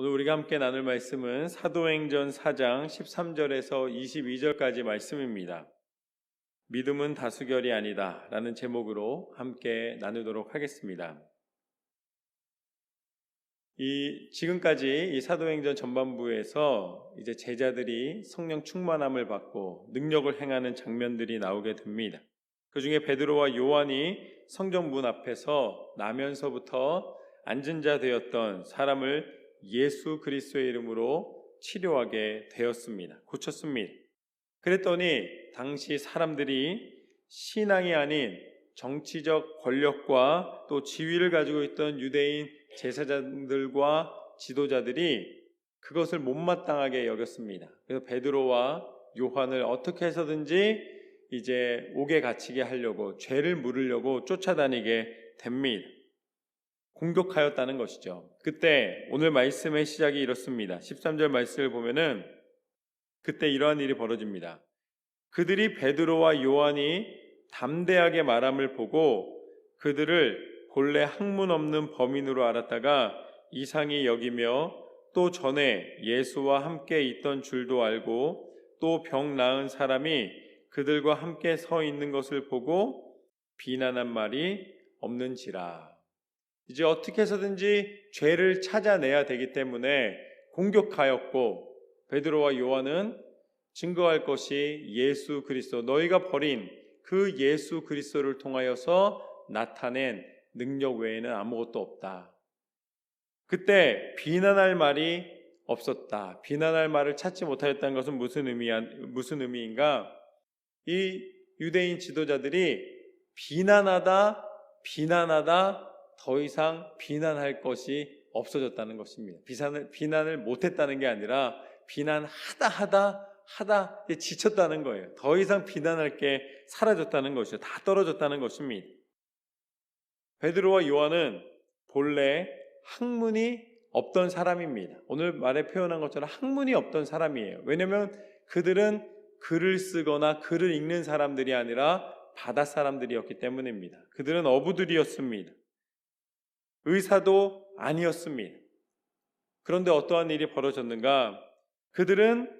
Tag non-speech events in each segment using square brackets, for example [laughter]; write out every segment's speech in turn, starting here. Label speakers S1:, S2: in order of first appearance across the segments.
S1: 오늘 우리가 함께 나눌 말씀은 사도행전 4장 13절에서 22절까지 말씀입니다. 믿음은 다수결이 아니다 라는 제목으로 함께 나누도록 하겠습니다. 이 지금까지 이 사도행전 전반부에서 이제 제자들이 성령 충만함을 받고 능력을 행하는 장면들이 나오게 됩니다. 그 중에 베드로와 요한이 성전 문 앞에서 나면서부터 앉은 자 되었던 사람을 예수 그리스도의 이름으로 치료하게 되었습니다. 고쳤습니다. 그랬더니 당시 사람들이 신앙이 아닌 정치적 권력과 또 지위를 가지고 있던 유대인 제사장들과 지도자들이 그것을 못마땅하게 여겼습니다. 그래서 베드로와 요한을 어떻게 해서든지 이제 옥에 갇히게 하려고 죄를 물으려고 쫓아다니게 됩니다. 공격하였다는 것이죠. 그때 오늘 말씀의 시작이 이렇습니다. 13절 말씀을 보면은 그때 이러한 일이 벌어집니다. 그들이 베드로와 요한이 담대하게 말함을 보고 그들을 본래 학문 없는 범인으로 알았다가 이상히 여기며 또 전에 예수와 함께 있던 줄도 알고 또 병 나은 사람이 그들과 함께 서 있는 것을 보고 비난한 말이 없는지라. 이제 어떻게 해서든지 죄를 찾아내야 되기 때문에 공격하였고 베드로와 요한은 증거할 것이 예수 그리스도 너희가 버린 그 예수 그리스도를 통하여서 나타낸 능력 외에는 아무것도 없다. 그때 비난할 말이 없었다. 비난할 말을 찾지 못하였다는 것은 무슨 의미 무슨 의미인가? 이 유대인 지도자들이 비난하다 비난하다 더 이상 비난할 것이 없어졌다는 것입니다. 비난을, 비난을 못했다는 게 아니라 비난하다 하다 하다 지쳤다는 거예요. 더 이상 비난할 게 사라졌다는 것이죠. 다 떨어졌다는 것입니다. 베드로와 요한은 본래 학문이 없던 사람입니다. 오늘 말에 표현한 것처럼 학문이 없던 사람이에요. 왜냐하면 그들은 글을 쓰거나 글을 읽는 사람들이 아니라 바다 사람들이었기 때문입니다. 그들은 어부들이었습니다. 의사도 아니었습니다. 그런데 어떠한 일이 벌어졌는가? 그들은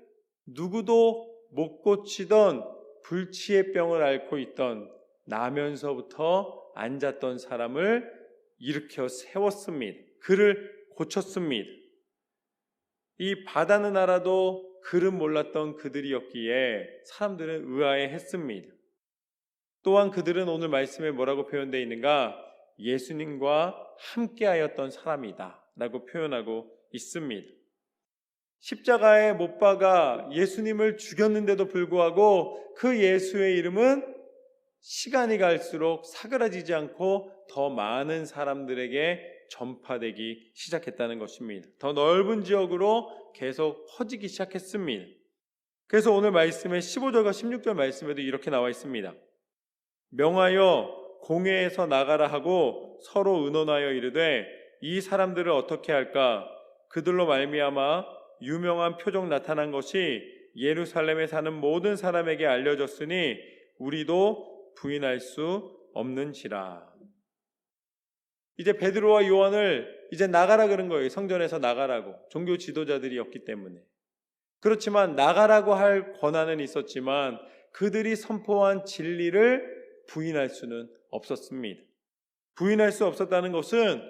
S1: 누구도 못 고치던 불치의 병을 앓고 있던 나면서부터 앉았던 사람을 일으켜 세웠습니다. 그를 고쳤습니다. 이 바다는 알아도 글은 몰랐던 그들이었기에 사람들은 의아해 했습니다. 또한 그들은 오늘 말씀에 뭐라고 표현되어 있는가? 예수님과 함께하였던 사람이다. 라고 표현하고 있습니다. 십자가에 못 박아 예수님을 죽였는데도 불구하고 그 예수의 이름은 시간이 갈수록 사그라지지 않고 더 많은 사람들에게 전파되기 시작했다는 것입니다. 더 넓은 지역으로 계속 퍼지기 시작했습니다. 그래서 오늘 말씀의 15절과 16절 말씀에도 이렇게 나와 있습니다. 명하여 공회에서 나가라 하고 서로 의논하여 이르되 이 사람들을 어떻게 할까? 그들로 말미암아 유명한 표적 나타난 것이 예루살렘에 사는 모든 사람에게 알려졌으니 우리도 부인할 수 없는지라. 이제 베드로와 요한을 이제 나가라 그런 거예요. 성전에서 나가라고. 종교 지도자들이었기 때문에. 그렇지만 나가라고 할 권한은 있었지만 그들이 선포한 진리를 부인할 수는 없었습니다. 부인할 수 없었다는 것은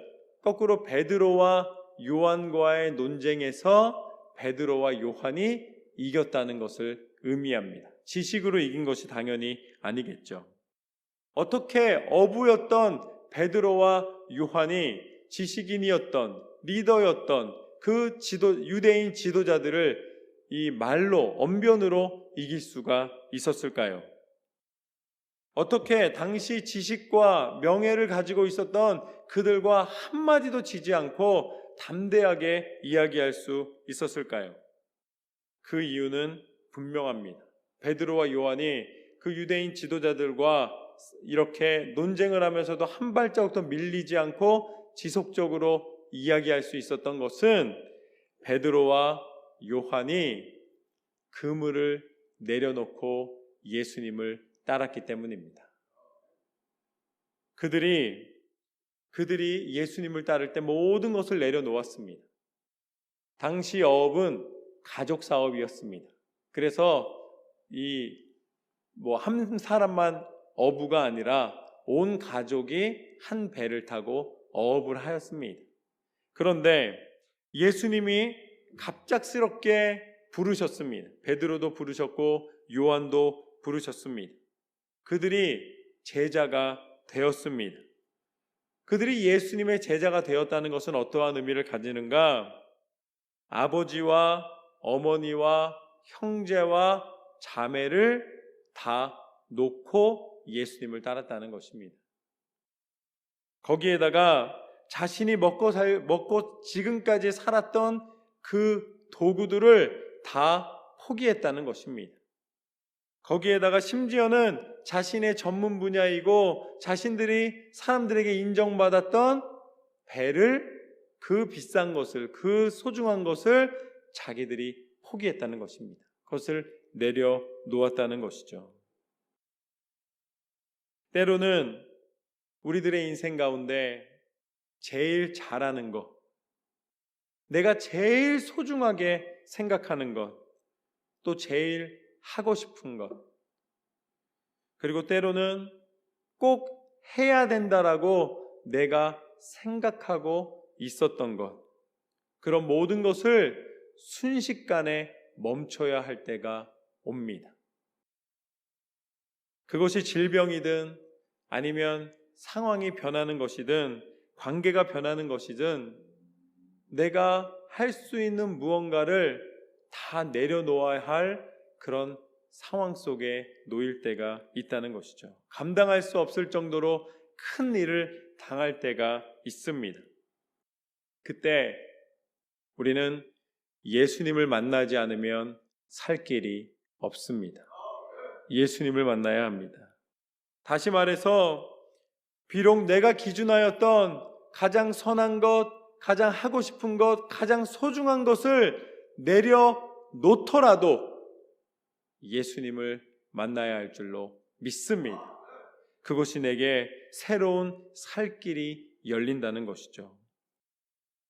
S1: 거꾸로 베드로와 요한과의 논쟁에서 베드로와 요한이 이겼다는 것을 의미합니다. 지식으로 이긴 것이 당연히 아니겠죠. 어떻게 어부였던 베드로와 요한이 지식인이었던 리더였던 그 지도 유대인 지도자들을 이 말로 언변으로 이길 수가 있었을까요? 어떻게 당시 지식과 명예를 가지고 있었던 그들과 한마디도 지지 않고 담대하게 이야기할 수 있었을까요? 그 이유는 분명합니다. 베드로와 요한이 그 유대인 지도자들과 이렇게 논쟁을 하면서도 한 발자국도 밀리지 않고 지속적으로 이야기할 수 있었던 것은 베드로와 요한이 그물을 내려놓고 예수님을 따랐기 때문입니다. 그들이 그들이 예수님을 따를 때 모든 것을 내려놓았습니다. 당시 어업은 가족 사업이었습니다. 그래서 이 뭐 한 사람만 어부가 아니라 온 가족이 한 배를 타고 어업을 하였습니다. 그런데 예수님이 갑작스럽게 부르셨습니다. 베드로도 부르셨고 요한도 부르셨습니다. 그들이 제자가 되었습니다. 그들이 예수님의 제자가 되었다는 것은 어떠한 의미를 가지는가? 아버지와 어머니와 형제와 자매를 다 놓고 예수님을 따랐다는 것입니다. 거기에다가 자신이 먹고 살, 먹고 지금까지 살았던 그 도구들을 다 포기했다는 것입니다. 거기에다가 심지어는 자신의 전문 분야이고 자신들이 사람들에게 인정받았던 배를 그 비싼 것을, 그 소중한 것을 자기들이 포기했다는 것입니다. 그것을 내려 놓았다는 것이죠. 때로는 우리들의 인생 가운데 제일 잘하는 것, 내가 제일 소중하게 생각하는 것, 또 제일 하고 싶은 것, 그리고 때로는 꼭 해야 된다라고 내가 생각하고 있었던 것, 그런 모든 것을 순식간에 멈춰야 할 때가 옵니다. 그것이 질병이든 아니면 상황이 변하는 것이든 관계가 변하는 것이든 내가 할 수 있는 무언가를 다 내려놓아야 할 그런 상황 속에 놓일 때가 있다는 것이죠. 감당할 수 없을 정도로 큰 일을 당할 때가 있습니다. 그때 우리는 예수님을 만나지 않으면 살 길이 없습니다. 예수님을 만나야 합니다. 다시 말해서 비록 내가 기준하였던 가장 선한 것, 가장 하고 싶은 것, 가장 소중한 것을 내려놓더라도 예수님을 만나야 할 줄로 믿습니다. 그것이 내게 새로운 살 길이 열린다는 것이죠.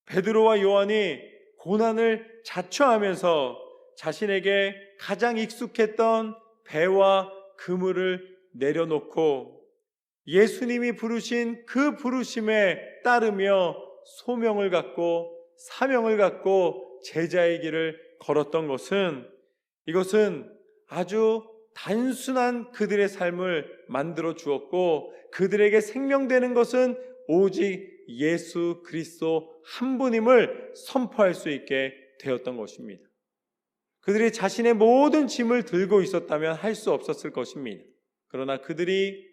S1: 베드로와 요한이 고난을 자초하면서 자신에게 가장 익숙했던 배와 그물을 내려놓고 예수님이 부르신 그 부르심에 따르며 소명을 갖고 사명을 갖고 제자의 길을 걸었던 것은 이것은 아주 단순한 그들의 삶을 만들어 주었고 그들에게 생명되는 것은 오직 예수 그리스도 한 분임을 선포할 수 있게 되었던 것입니다. 그들이 자신의 모든 짐을 들고 있었다면 할 수 없었을 것입니다. 그러나 그들이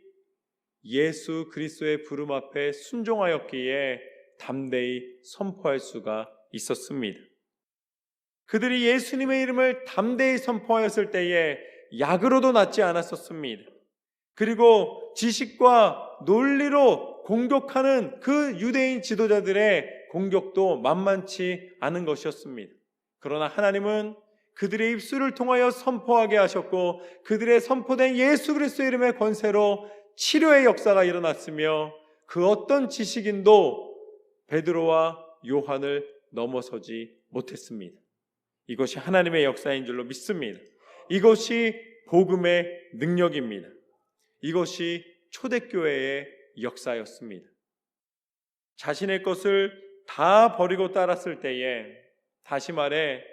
S1: 예수 그리스도의 부름 앞에 순종하였기에 담대히 선포할 수가 있었습니다. 그들이 예수님의 이름을 담대히 선포하였을 때에 약으로도 낫지 않았었습니다. 그리고 지식과 논리로 공격하는 그 유대인 지도자들의 공격도 만만치 않은 것이었습니다. 그러나 하나님은 그들의 입술을 통하여 선포하게 하셨고 그들의 선포된 예수 그리스도의 이름의 권세로 치료의 역사가 일어났으며 그 어떤 지식인도 베드로와 요한을 넘어서지 못했습니다. 이것이 하나님의 역사인 줄로 믿습니다. 이것이 복음의 능력입니다. 이것이 초대교회의 역사였습니다. 자신의 것을 다 버리고 따랐을 때에 다시 말해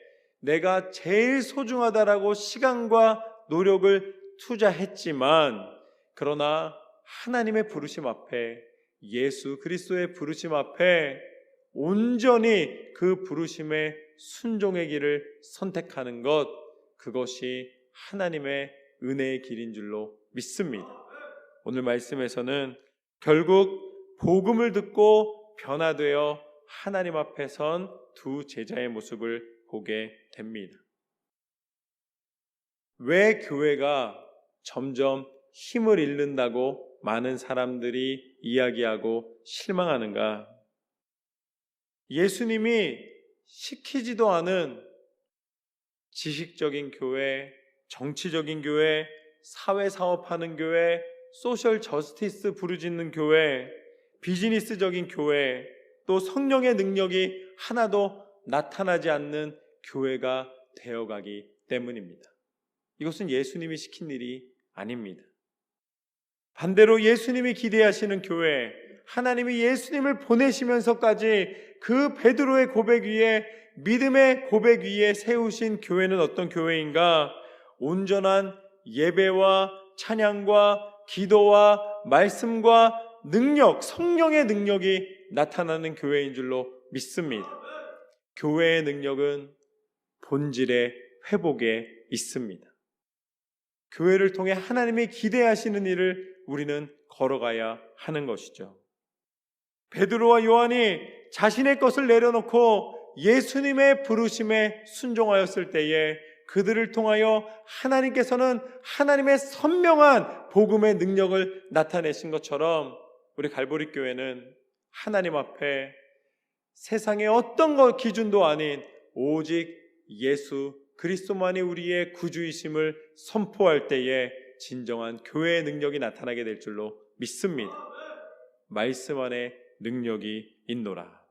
S1: 내가 제일 소중하다라고 시간과 노력을 투자했지만 그러나 하나님의 부르심 앞에 예수 그리스도의 부르심 앞에 온전히 그 부르심의 순종의 길을 선택하는 것 그것이 하나님의 은혜의 길인 줄로 믿습니다. 오늘 말씀에서는 결국 복음을 듣고 변화되어 하나님 앞에 선 두 제자의 모습을 보게 됩니다. 왜 교회가 점점 힘을 잃는다고 많은 사람들이 이야기하고 실망하는가? 예수님이 시키지도 않은 지식적인 교회, 정치적인 교회, 사회 사업하는 교회, 소셜 저스티스 부르짖는 교회, 비즈니스적인 교회, 또 성령의 능력이 하나도 나타나지 않는 교회가 되어가기 때문입니다. 이것은 예수님이 시킨 일이 아닙니다. 반대로 예수님이 기대하시는 교회, 하나님이 예수님을 보내시면서까지 그 베드로의 고백 위에 믿음의 고백 위에 세우신 교회는 어떤 교회인가? 온전한 예배와 찬양과 기도와 말씀과 능력, 성령의 능력이 나타나는 교회인 줄로 믿습니다. 교회의 능력은 본질의 회복에 있습니다. 교회를 통해 하나님이 기대하시는 일을 우리는 걸어가야 하는 것이죠. 베드로와 요한이 자신의 것을 내려놓고 예수님의 부르심에 순종하였을 때에 그들을 통하여 하나님께서는 하나님의 선명한 복음의 능력을 나타내신 것처럼 우리 갈보리 교회는 하나님 앞에 세상의 어떤 것 기준도 아닌 오직 예수 그리스도만이 우리의 구주이심을 선포할 때에 진정한 교회의 능력이 나타나게 될 줄로 믿습니다. 말씀 안에 능력이 있노라.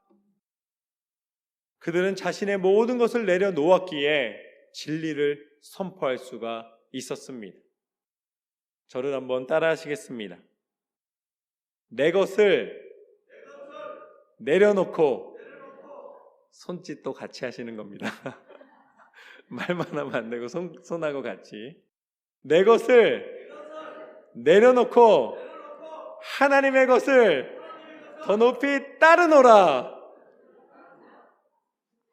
S1: 그들은 자신의 모든 것을 내려놓았기에 진리를 선포할 수가 있었습니다. 저를 한번 따라 하시겠습니다. 내 것을 내려놓고 손짓도 같이 하시는 겁니다. [laughs] 말만 하면 안 되고 손, 손하고 같이 내 것을 내려놓고 하나님의 것을 더 높이 따르노라.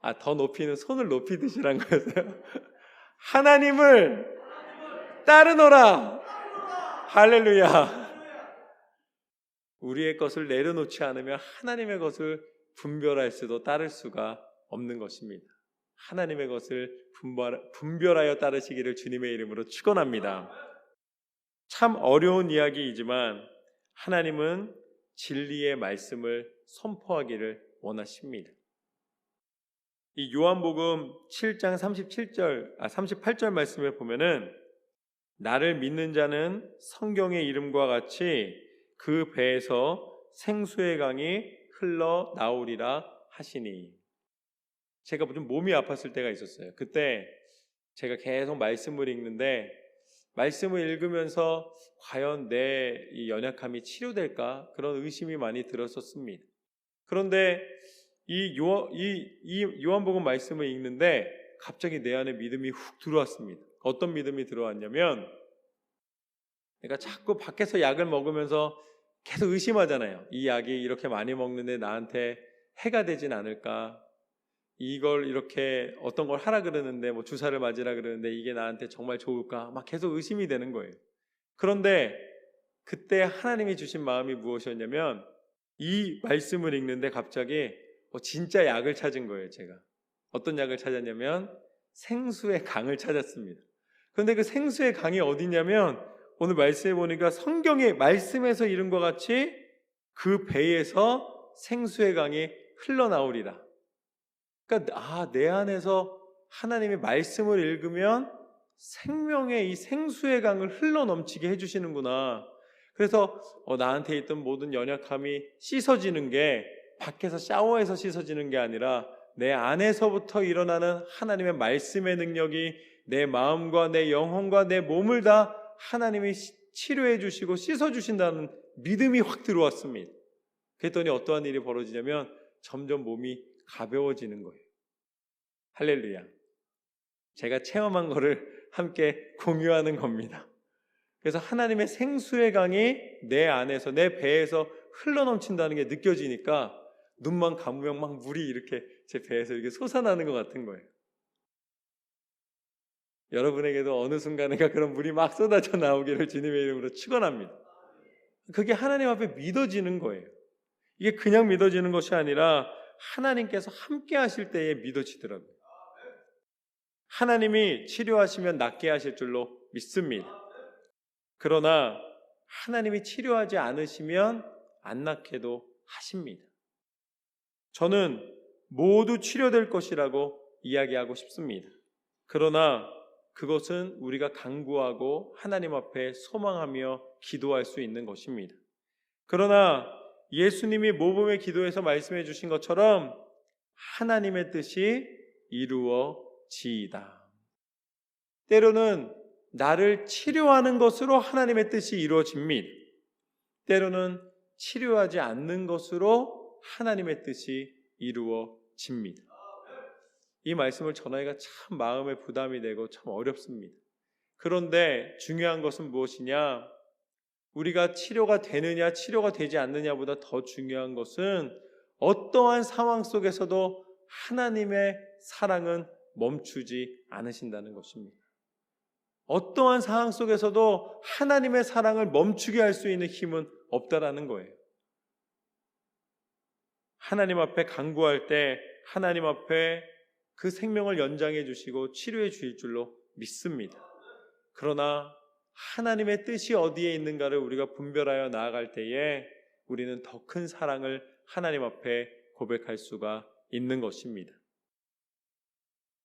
S1: 아, 더 높이는 손을 높이 드시란 거였어요. [laughs] 하나님을 따르노라. 할렐루야. 우리의 것을 내려놓지 않으면 하나님의 것을 분별할 수도 따를 수가 없는 것입니다. 하나님의 것을 분별하여 따르시기를 주님의 이름으로 축원합니다. 참 어려운 이야기이지만 하나님은 진리의 말씀을 선포하기를 원하십니다. 이 요한복음 7장 37절 아 38절 말씀에 보면은 나를 믿는 자는 성경의 이름과 같이 그 배에서 생수의 강이 흘러 나오리라 하시니 제가 좀 몸이 아팠을 때가 있었어요. 그때 제가 계속 말씀을 읽는데 말씀을 읽으면서 과연 내이 연약함이 치료될까 그런 의심이 많이 들었었습니다. 그런데 이, 요, 이, 이 요한복음 말씀을 읽는데 갑자기 내 안에 믿음이 훅 들어왔습니다. 어떤 믿음이 들어왔냐면 내가 자꾸 밖에서 약을 먹으면서 계속 의심하잖아요. 이 약이 이렇게 많이 먹는데 나한테 해가 되진 않을까? 이걸 이렇게 어떤 걸 하라 그러는데 뭐 주사를 맞으라 그러는데 이게 나한테 정말 좋을까? 막 계속 의심이 되는 거예요. 그런데 그때 하나님이 주신 마음이 무엇이었냐면 이 말씀을 읽는데 갑자기 뭐 진짜 약을 찾은 거예요, 제가. 어떤 약을 찾았냐면 생수의 강을 찾았습니다. 그런데 그 생수의 강이 어디냐면 오늘 말씀해 보니까 성경의 말씀에서 이런 것 같이 그 배에서 생수의 강이 흘러나오리라. 그러니까 아, 내 안에서 하나님의 말씀을 읽으면 생명의 이 생수의 강을 흘러 넘치게 해주시는구나. 그래서 어, 나한테 있던 모든 연약함이 씻어지는 게 밖에서 샤워해서 씻어지는 게 아니라 내 안에서부터 일어나는 하나님의 말씀의 능력이 내 마음과 내 영혼과 내 몸을 다 하나님이 치료해 주시고 씻어 주신다는 믿음이 확 들어왔습니다. 그랬더니 어떠한 일이 벌어지냐면 점점 몸이 가벼워지는 거예요. 할렐루야. 제가 체험한 거를 함께 공유하는 겁니다. 그래서 하나님의 생수의 강이 내 안에서, 내 배에서 흘러넘친다는 게 느껴지니까 눈만 감으면 막 물이 이렇게 제 배에서 이렇게 솟아나는 것 같은 거예요. 여러분에게도 어느 순간인가 그런 물이 막 쏟아져 나오기를 주님의 이름으로 축원합니다. 그게 하나님 앞에 믿어지는 거예요. 이게 그냥 믿어지는 것이 아니라 하나님께서 함께 하실 때에 믿어지더라고요. 하나님이 치료하시면 낫게 하실 줄로 믿습니다. 그러나 하나님이 치료하지 않으시면 안 낫게도 하십니다. 저는 모두 치료될 것이라고 이야기하고 싶습니다. 그러나 그것은 우리가 강구하고 하나님 앞에 소망하며 기도할 수 있는 것입니다. 그러나 예수님이 모범의 기도에서 말씀해 주신 것처럼 하나님의 뜻이 이루어지이다. 때로는 나를 치료하는 것으로 하나님의 뜻이 이루어집니다. 때로는 치료하지 않는 것으로 하나님의 뜻이 이루어집니다. 이 말씀을 전하기가 참 마음에 부담이 되고 참 어렵습니다. 그런데 중요한 것은 무엇이냐? 우리가 치료가 되느냐, 치료가 되지 않느냐보다 더 중요한 것은 어떠한 상황 속에서도 하나님의 사랑은 멈추지 않으신다는 것입니다. 어떠한 상황 속에서도 하나님의 사랑을 멈추게 할 수 있는 힘은 없다라는 거예요. 하나님 앞에 간구할 때 하나님 앞에 그 생명을 연장해 주시고 치료해 주실 줄로 믿습니다. 그러나 하나님의 뜻이 어디에 있는가를 우리가 분별하여 나아갈 때에 우리는 더 큰 사랑을 하나님 앞에 고백할 수가 있는 것입니다.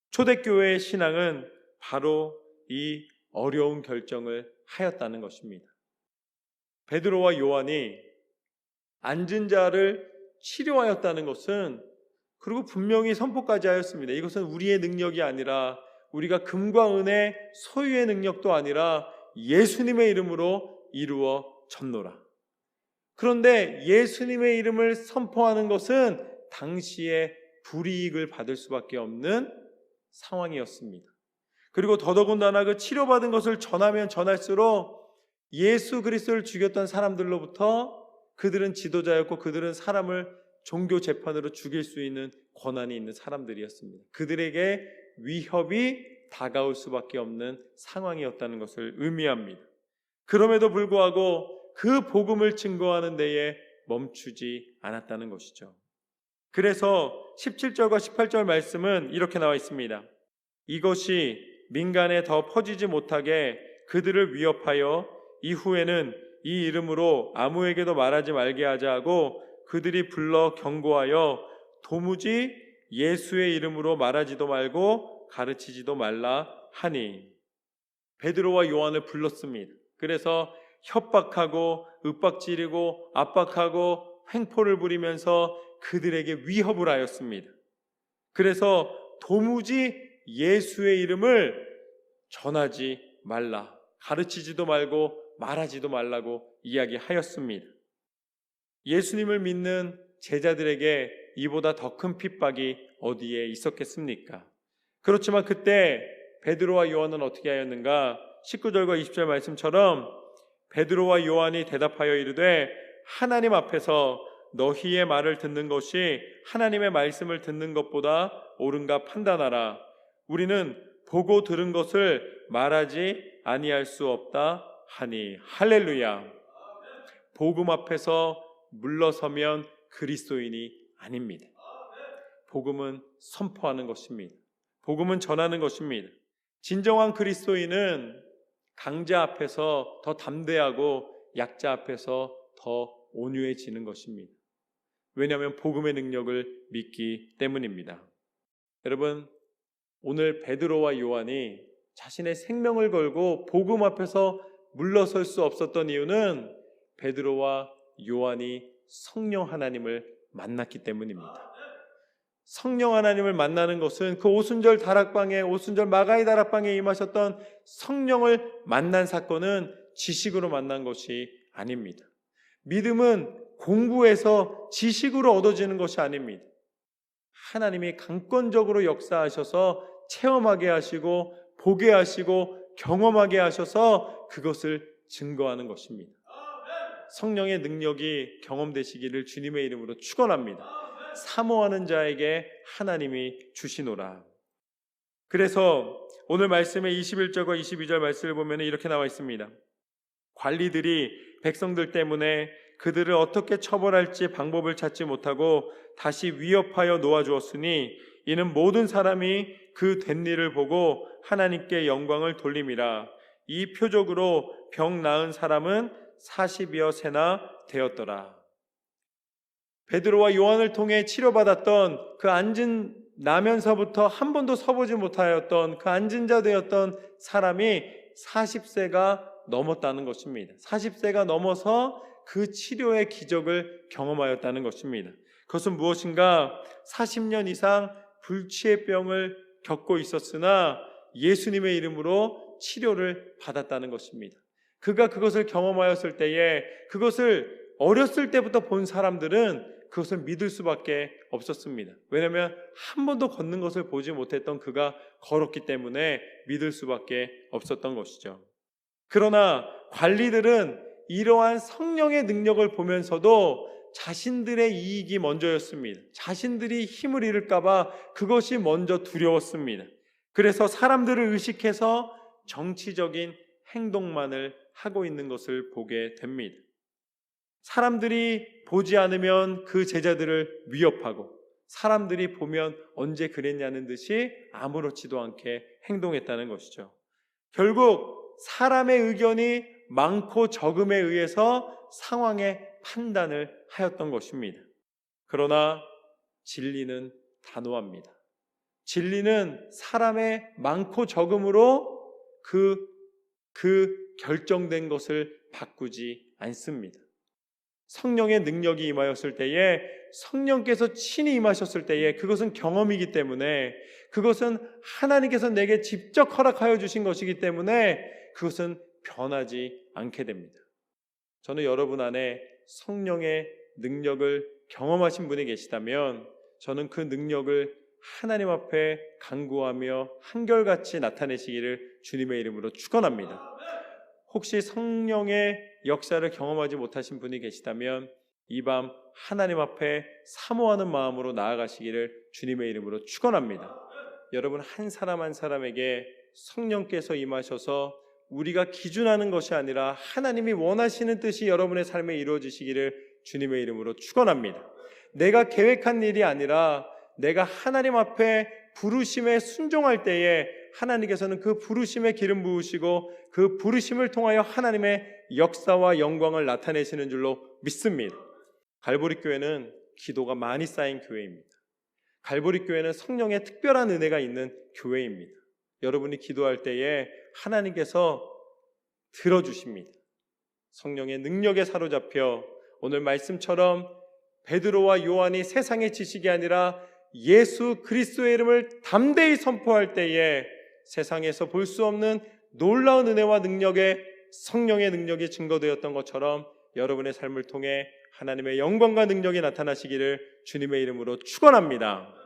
S1: 초대교회의 신앙은 바로 이 어려운 결정을 하였다는 것입니다. 베드로와 요한이 앉은 자를 치료하였다는 것은 그리고 분명히 선포까지 하였습니다. 이것은 우리의 능력이 아니라 우리가 금과 은의 소유의 능력도 아니라 예수님의 이름으로 이루어졌노라. 그런데 예수님의 이름을 선포하는 것은 당시에 불이익을 받을 수밖에 없는 상황이었습니다. 그리고 더더군다나 그 치료받은 것을 전하면 전할수록 예수 그리스도를 죽였던 사람들로부터 그들은 지도자였고 그들은 사람을 종교 재판으로 죽일 수 있는 권한이 있는 사람들이었습니다. 그들에게 위협이 다가올 수밖에 없는 상황이었다는 것을 의미합니다. 그럼에도 불구하고 그 복음을 증거하는 데에 멈추지 않았다는 것이죠. 그래서 17절과 18절 말씀은 이렇게 나와 있습니다. 이것이 민간에 더 퍼지지 못하게 그들을 위협하여 이후에는 이 이름으로 아무에게도 말하지 말게 하자 하고 그들이 불러 경고하여 도무지 예수의 이름으로 말하지도 말고 가르치지도 말라 하니 베드로와 요한을 불렀습니다. 그래서 협박하고 윽박지르고 압박하고 횡포를 부리면서 그들에게 위협을 하였습니다. 그래서 도무지 예수의 이름을 전하지 말라. 가르치지도 말고 말하지도 말라고 이야기하였습니다. 예수님을 믿는 제자들에게 이보다 더 큰 핍박이 어디에 있었겠습니까? 그렇지만 그때 베드로와 요한은 어떻게 하였는가? 19절과 20절 말씀처럼 베드로와 요한이 대답하여 이르되 하나님 앞에서 너희의 말을 듣는 것이 하나님의 말씀을 듣는 것보다 옳은가 판단하라. 우리는 보고 들은 것을 말하지 아니할 수 없다 하니 할렐루야. 복음 앞에서 물러서면 그리스도인이 아닙니다. 복음은 선포하는 것입니다. 복음은 전하는 것입니다. 진정한 그리스도인은 강자 앞에서 더 담대하고 약자 앞에서 더 온유해지는 것입니다. 왜냐하면 복음의 능력을 믿기 때문입니다. 여러분, 오늘 베드로와 요한이 자신의 생명을 걸고 복음 앞에서 물러설 수 없었던 이유는 베드로와 요한이 성령 하나님을 만났기 때문입니다. 성령 하나님을 만나는 것은 그 오순절 다락방에 오순절 마가이 다락방에 임하셨던 성령을 만난 사건은 지식으로 만난 것이 아닙니다. 믿음은 공부해서 지식으로 얻어지는 것이 아닙니다. 하나님이 강권적으로 역사하셔서 체험하게 하시고 보게 하시고 경험하게 하셔서 그것을 증거하는 것입니다. 성령의 능력이 경험되시기를 주님의 이름으로 축원합니다. 사모하는 자에게 하나님이 주시노라. 그래서 오늘 말씀의 21절과 22절 말씀을 보면 이렇게 나와 있습니다. 관리들이 백성들 때문에 그들을 어떻게 처벌할지 방법을 찾지 못하고 다시 위협하여 놓아주었으니 이는 모든 사람이 그 된 일을 보고 하나님께 영광을 돌림이라. 이 표적으로 병 나은 사람은 40여 세나 되었더라. 베드로와 요한을 통해 치료받았던 그 앉은 나면서부터 한 번도 서보지 못하였던 그 앉은 자 되었던 사람이 40세가 넘었다는 것입니다. 40세가 넘어서 그 치료의 기적을 경험하였다는 것입니다. 그것은 무엇인가? 40년 이상 불치의 병을 겪고 있었으나 예수님의 이름으로 치료를 받았다는 것입니다. 그가 그것을 경험하였을 때에 그것을 어렸을 때부터 본 사람들은 그것을 믿을 수밖에 없었습니다. 왜냐하면 한 번도 걷는 것을 보지 못했던 그가 걸었기 때문에 믿을 수밖에 없었던 것이죠. 그러나 관리들은 이러한 성령의 능력을 보면서도 자신들의 이익이 먼저였습니다. 자신들이 힘을 잃을까봐 그것이 먼저 두려웠습니다. 그래서 사람들을 의식해서 정치적인 행동만을 하고 있는 것을 보게 됩니다. 사람들이 보지 않으면 그 제자들을 위협하고 사람들이 보면 언제 그랬냐는 듯이 아무렇지도 않게 행동했다는 것이죠. 결국 사람의 의견이 많고 적음에 의해서 상황의 판단을 하였던 것입니다. 그러나 진리는 단호합니다. 진리는 사람의 많고 적음으로 그, 그 결정된 것을 바꾸지 않습니다. 성령의 능력이 임하였을 때에 성령께서 친히 임하셨을 때에 그것은 경험이기 때문에 그것은 하나님께서 내게 직접 허락하여 주신 것이기 때문에 그것은 변하지 않게 됩니다. 저는 여러분 안에 성령의 능력을 경험하신 분이 계시다면 저는 그 능력을 하나님 앞에 간구하며 한결같이 나타내시기를 주님의 이름으로 축원합니다. 혹시 성령의 역사를 경험하지 못하신 분이 계시다면 이 밤 하나님 앞에 사모하는 마음으로 나아가시기를 주님의 이름으로 축원합니다. 여러분 한 사람 한 사람에게 성령께서 임하셔서 우리가 기준하는 것이 아니라 하나님이 원하시는 뜻이 여러분의 삶에 이루어지시기를 주님의 이름으로 축원합니다. 내가 계획한 일이 아니라 내가 하나님 앞에 부르심에 순종할 때에 하나님께서는 그 부르심에 기름 부으시고 그 부르심을 통하여 하나님의 역사와 영광을 나타내시는 줄로 믿습니다. 갈보리 교회는 기도가 많이 쌓인 교회입니다. 갈보리 교회는 성령의 특별한 은혜가 있는 교회입니다. 여러분이 기도할 때에 하나님께서 들어주십니다. 성령의 능력에 사로잡혀 오늘 말씀처럼 베드로와 요한이 세상의 지식이 아니라 예수 그리스도의 이름을 담대히 선포할 때에 세상에서 볼 수 없는 놀라운 은혜와 능력의 성령의 능력이 증거되었던 것처럼 여러분의 삶을 통해 하나님의 영광과 능력이 나타나시기를 주님의 이름으로 축원합니다.